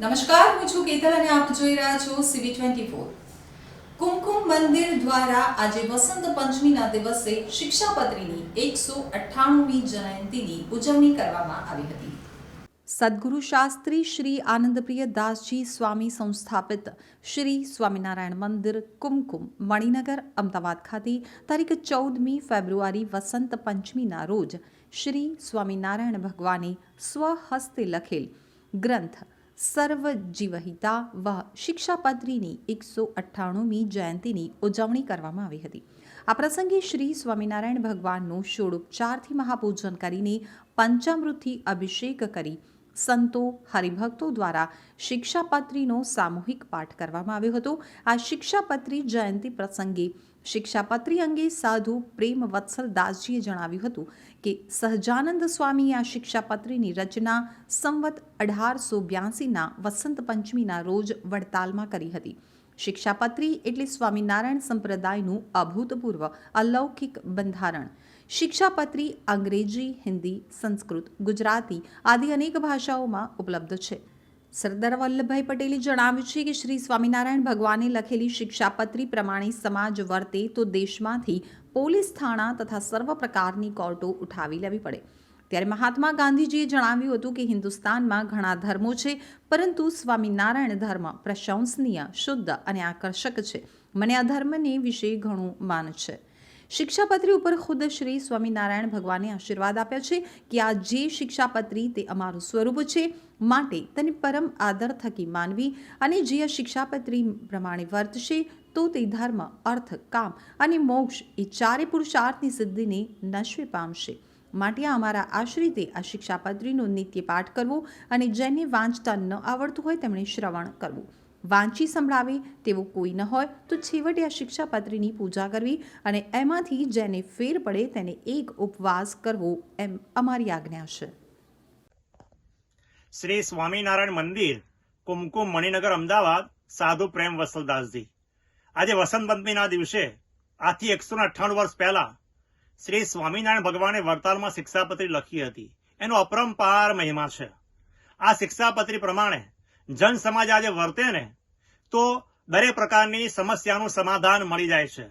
નમસ્કાર, હું છું કેતલ અને આપ જોઈ રહ્યા છો સીવી ટ્વેન્ટી ફોર કુમકુમ મંદિર દ્વારા આજે વસંત પંચમીના દિવસે શિક્ષાપત્રીની એકસો અઠ્ઠાણુંમી જયંતીની ઉજવણી કરવામાં આવી હતી. સદગુરુ શાસ્ત્રી શ્રી આનંદપ્રિય દાસજી સ્વામી સંસ્થાપિત શ્રી સ્વામિનારાયણ મંદિર કુમકુમ, મણિનગર, અમદાવાદ ખાતે તારીખ ચૌદમી ફેબ્રુઆરી વસંત પંચમીના રોજ શ્રી સ્વામિનારાયણ ભગવાને સ્વહસ્તે લખેલ ગ્રંથ સર્વ જીવહિતા વહ શિક્ષાપત્રીની એકસો અઠ્ઠાણુંમી જયંતીની ઉજવણી કરવામાં આવી હતી. આ પ્રસંગે શ્રી સ્વામિનારાયણ ભગવાનનું ષોડોપચારથી મહાપૂજન કરીને પંચામૃતથી અભિષેક કરી સંતો હરિભક્તો દ્વારા શિક્ષાપત્રીનો સામૂહિક પાઠ કરવામાં આવ્યો હતો. આ શિક્ષાપત્રી જયંતી પ્રસંગે શિક્ષાપત્રી અંગે સાધુ પ્રેમ વત્સલ દાસજીએ જણાવ્યું હતું કે, સહજાનંદ સ્વામીએ આ શિક્ષાપત્રીની રચના સંવત અઢારસો બ્યાસીના વસંત પંચમીના રોજ વડતાલમાં કરી હતી. શિક્ષાપત્રી એટલે સ્વામિનારાયણ સંપ્રદાયનું અભૂતપૂર્વ અલૌકિક બંધારણ. શિક્ષાપત્રી, અંગ્રેજી, હિન્દી, સંસ્કૃત, ગુજરાતી આદિ અનેક ભાષાઓમાં ઉપલબ્ધ છે. સરદાર વલ્લભભાઈ પટેલે જણાવ્યું છે કે શ્રી સ્વામિનારાયણ ભગવાને લખેલી શિક્ષાપત્રી પ્રમાણે સમાજ વર્તે તો દેશમાંથી પોલીસ થાણા તથા સર્વ પ્રકારની કોર્ટો ઉઠાવી લેવી પડે. ત્યારે મહાત્મા ગાંધીજીએ જણાવ્યું હતું કે હિન્દુસ્તાનમાં ઘણા ધર્મો છે, પરંતુ સ્વામિનારાયણ ધર્મ પ્રશંસનીય, શુદ્ધ અને આકર્ષક છે. મને આ ધર્મને વિશે ઘણું માન છે. શિક્ષાપત્રી ઉપર ખુદ શ્રી સ્વામિનારાયણ ભગવાને આશીર્વાદ આપ્યા છે કે આ જે શિક્ષાપત્રી તે અમારું સ્વરૂપ છે, માટે તેને પરમ આદર થકી માનવી અને જે આ શિક્ષાપત્રી પ્રમાણે વર્તશે, તો તે ધર્મ, અર્થ, કામ અને મોક્ષ એ ચારે પુરુષાર્થની સિદ્ધિને નશ્વે પામશે. માટે અમારા આશ્રિતે આ શિક્ષાપત્રીનો નિત્ય પાઠ કરવો અને જેને વાંચતા ન આવડતું હોય તેમણે શ્રવણ કરવું. વાંચી સંભળાવે, તેવો કોઈ ન હોય, તો છેવટે આ શિક્ષાપત્રીની પૂજા કરવી અને એમાંથી જેને ફેર પડે તેને એક ઉપવાસ કરવો એમ અમારી આજ્ઞા છે. શ્રી સ્વામિનારાયણ મંદિર, કુમકુમ મણિનગર, અમદાવાદ, સાધુ પ્રેમ વસલદાસજી. આજે વસંત પંચમીના દિવસે આજથી એકસો અઠ્ઠાણું વર્ષ પહેલા, શ્રી સ્વામિનારાયણ ભગવાને વડતાલમાં શિક્ષાપત્રી લખી હતી. એનો અપરંપાર મહિમા છે. આ શિક્ષાપત્રી પ્રમાણે જન સમાજ આજે વર્તે ને તો દરેક પ્રકારની સમસ્યાનું સમાધાન મળી જાય છે.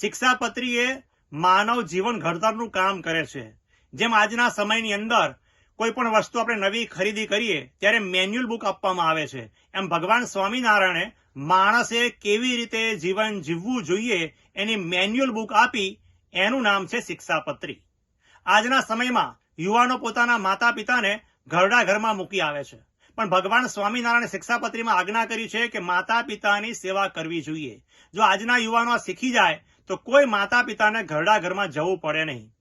શિક્ષાપત્રી એ માનવ જીવન ઘડતરનું કામ કરે છે. જેમ આજના સમયની અંદર કોઈ પણ વસ્તુ આપણે નવી ખરીદી કરીએ, ત્યારે મેન્યુઅલ બુક આપવામાં આવે છે. એમ ભગવાન સ્વામિનારાયણે માણસે કેવી રીતે જીવન જીવવું જોઈએ એની મેન્યુઅલ બુક આપી, એનું નામ છે શિક્ષાપત્રી. આજના સમયમાં યુવાનો પોતાના માતા પિતાને ઘરડા ઘરમાં મૂકી આવે છે. પણ ભગવાન સ્વામિનારાયણ શિક્ષાપત્રીમાં આજ્ઞા કરી છે કે માતા પિતાની સેવા કરવી જોઈએ. જો આજના યુવાનો શીખી જાય, તો કોઈ માતા પિતાને ઘરડા ઘરમાં જવું પડે નહીં.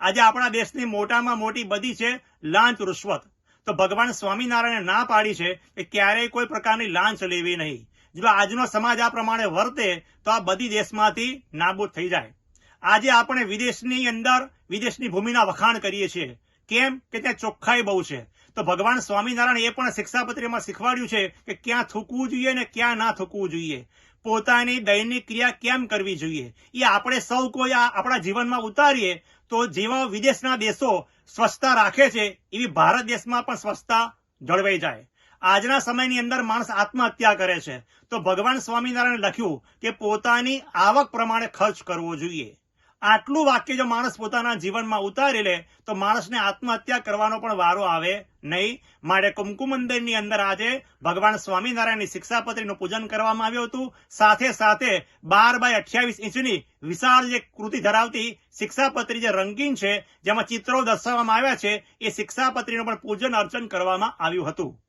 આજે આપણા દેશની મોટામાં મોટી બધી છે લાંચ રૂશ્વત. તો ભગવાન સ્વામિનારાયણે ના પાડી છે કે ક્યારેય કોઈ પ્રકારની લાંચ લેવી નહીં. જો આજનો સમાજ આ પ્રમાણે વર્તે, તો આ બધી દેશમાંથી નાબૂદ થઈ જાય. આજે આપણે વિદેશની અંદર વિદેશની ભૂમિના વખાણ કરીએ છીએ. કેમ? કે ત્યાં ચોખ્ખાઈ બહુ છે. તો ભગવાન સ્વામિનારાયણ એ પણ શિક્ષાપત્રીમાં શીખવાડ્યું છે કે ક્યાં થૂકવું જોઈએ ને ક્યાં ના થૂકવું જોઈએ. પોતાની દૈનિક ક્રિયા કેમ કરવી જોઈએ? એ આપણે સૌ કોઈ આપણા જીવનમાં ઉતારીએ તો જેવા વિદેશના દેશો સ્વચ્છતા રાખે છે, એવી ભારત દેશમાં પણ સ્વચ્છતા જળવાઈ જાય. આજના સમયની અંદર માણસ આત્મહત્યા કરે છે. તો ભગવાન સ્વામિનારાયણે લખ્યું કે પોતાની આવક પ્રમાણે ખર્ચ કરવો જોઈએ. આટલું વાક્ય જો માણસ પોતાના જીવનમાં ઉતારી લે, તો માણસને આત્મહત્યા કરવાનો પણ વારો આવે નહીં. માટે કુમકુમ મંદિરની અંદર આજે ભગવાન સ્વામિનારાયણની શિક્ષાપત્રીનું પૂજન કરવામાં આવ્યું હતું. સાથે સાથે બાર બાય અઠ્યાવીસ ઇંચની વિશાળ જે કૃતિ ધરાવતી શિક્ષાપત્રી જે રંગીન છે, જેમાં ચિત્રો દર્શાવવામાં આવ્યા છે, એ શિક્ષાપત્રીનું પણ પૂજન અર્ચન કરવામાં આવ્યું હતું.